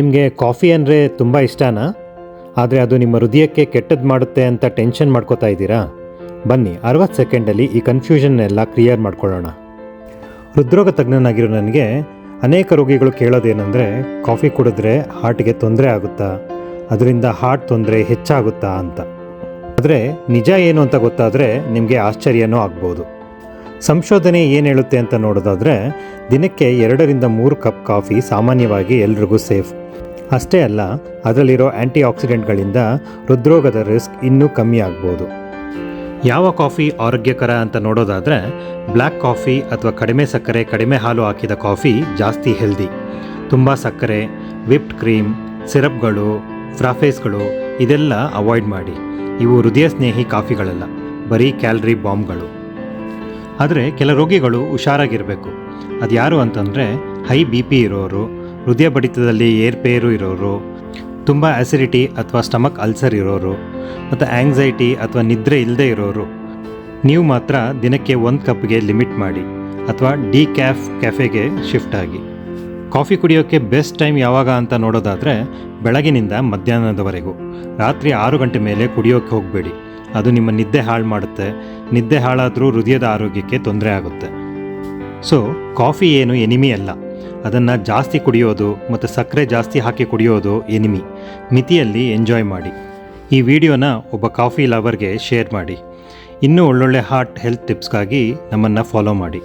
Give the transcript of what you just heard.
ನಿಮಗೆ ಕಾಫಿ ಅಂದರೆ ತುಂಬ ಇಷ್ಟನಾ? ಆದರೆ ಅದು ನಿಮ್ಮ ಹೃದಯಕ್ಕೆ ಕೆಟ್ಟದ್ದು ಮಾಡುತ್ತೆ ಅಂತ ಟೆನ್ಷನ್ ಮಾಡ್ಕೋತಾ ಇದ್ದೀರಾ? ಬನ್ನಿ, ಅರವತ್ತು ಸೆಕೆಂಡಲ್ಲಿ ಈ ಕನ್ಫ್ಯೂಷನ್ನೆಲ್ಲ ಕ್ಲಿಯರ್ ಮಾಡ್ಕೊಳ್ಳೋಣ. ಹೃದ್ರೋಗ ತಜ್ಞನಾಗಿರೋ ನನಗೆ ಅನೇಕ ರೋಗಿಗಳು ಕೇಳೋದೇನೆಂದರೆ, ಕಾಫಿ ಕುಡಿದ್ರೆ ಹಾರ್ಟ್ಗೆ ತೊಂದರೆ ಆಗುತ್ತಾ? ಅದರಿಂದ ಹಾರ್ಟ್ ತೊಂದರೆ ಹೆಚ್ಚಾಗುತ್ತಾ ಅಂತ. ಆದರೆ ನಿಜ ಏನು ಅಂತ ಗೊತ್ತಾದರೆ ನಿಮಗೆ ಆಶ್ಚರ್ಯನೂ ಆಗ್ಬೋದು. ಸಂಶೋಧನೆ ಏನು ಹೇಳುತ್ತೆ ಅಂತ ನೋಡೋದಾದರೆ, ದಿನಕ್ಕೆ ಎರಡರಿಂದ ಮೂರು ಕಪ್ ಕಾಫಿ ಸಾಮಾನ್ಯವಾಗಿ ಎಲ್ರಿಗೂ ಸೇಫ್. ಅಷ್ಟೇ ಅಲ್ಲ, ಅದರಲ್ಲಿರೋ ಆ್ಯಂಟಿ ಆಕ್ಸಿಡೆಂಟ್ಗಳಿಂದ ಹೃದ್ರೋಗದ ರಿಸ್ಕ್ ಇನ್ನೂ ಕಮ್ಮಿ ಆಗ್ಬೋದು. ಯಾವ ಕಾಫಿ ಆರೋಗ್ಯಕರ ಅಂತ ನೋಡೋದಾದರೆ, ಬ್ಲ್ಯಾಕ್ ಕಾಫಿ ಅಥವಾ ಕಡಿಮೆ ಸಕ್ಕರೆ, ಕಡಿಮೆ ಹಾಲು ಹಾಕಿದ ಕಾಫಿ ಜಾಸ್ತಿ ಹೆಲ್ದಿ. ತುಂಬ ಸಕ್ಕರೆ, ವಿಪ್ಡ್ ಕ್ರೀಮ್, ಸಿರಪ್ಗಳು, ಫ್ರಾಫೇಸ್ಗಳು, ಇದೆಲ್ಲ ಅವಾಯ್ಡ್ ಮಾಡಿ. ಇವು ಹೃದಯ ಸ್ನೇಹಿ ಕಾಫಿಗಳಲ್ಲ, ಬರೀ ಕ್ಯಾಲರಿ ಬಾಂಬ್ಗಳು. ಆದರೆ ಕೆಲ ರೋಗಿಗಳು ಹುಷಾರಾಗಿರಬೇಕು. ಅದು ಯಾರು ಅಂತಂದರೆ ಹೈ ಬಿ ಪಿ ಇರೋರು, ಹೃದಯ ಬಡಿತದಲ್ಲಿ ಏರ್ಪೇರು ಇರೋರು, ತುಂಬ ಆಸಿಡಿಟಿ ಅಥವಾ ಸ್ಟಮಕ್ ಅಲ್ಸರ್ ಇರೋರು, ಮತ್ತು ಆಂಗ್ಸೈಟಿ ಅಥವಾ ನಿದ್ರೆ ಇಲ್ಲದೆ ಇರೋರು. ನೀವು ಮಾತ್ರ ದಿನಕ್ಕೆ ಒಂದು ಕಪ್ಗೆ ಲಿಮಿಟ್ ಮಾಡಿ ಅಥವಾ ಡಿ ಕ್ಯಾಫ್ ಕೆಫೆಗೆ ಶಿಫ್ಟ್ ಆಗಿ. ಕಾಫಿ ಕುಡಿಯೋಕ್ಕೆ ಬೆಸ್ಟ್ ಟೈಮ್ ಯಾವಾಗ ಅಂತ ನೋಡೋದಾದರೆ ಬೆಳಗಿನಿಂದ ಮಧ್ಯಾಹ್ನದವರೆಗೂ. ರಾತ್ರಿ ಆರು ಗಂಟೆ ಮೇಲೆ ಕುಡಿಯೋಕ್ಕೆ ಹೋಗಬೇಡಿ. ಅದು ನಿಮ್ಮ ನಿದ್ದೆ ಹಾಳು ಮಾಡುತ್ತೆ. ನಿದ್ದೆ ಹಾಳಾದರೂ ಹೃದಯದ ಆರೋಗ್ಯಕ್ಕೆ ತೊಂದರೆ ಆಗುತ್ತೆ. ಸೊ ಕಾಫಿ ಏನು ಎನಿಮಿ ಅಲ್ಲ. ಅದನ್ನು ಜಾಸ್ತಿ ಕುಡಿಯೋದು ಮತ್ತು ಸಕ್ಕರೆ ಜಾಸ್ತಿ ಹಾಕಿ ಕುಡಿಯೋದು ಎನಿಮಿ. ಮಿತಿಯಲ್ಲಿ ಎಂಜಾಯ್ ಮಾಡಿ. ಈ ವಿಡಿಯೋನ ಒಬ್ಬ ಕಾಫಿ ಲವರ್ಗೆ ಶೇರ್ ಮಾಡಿ. ಇನ್ನೂ ಒಳ್ಳೊಳ್ಳೆ ಹಾರ್ಟ್ ಹೆಲ್ತ್ ಟಿಪ್ಸ್ಗಾಗಿ ನಮ್ಮನ್ನು ಫಾಲೋ ಮಾಡಿ.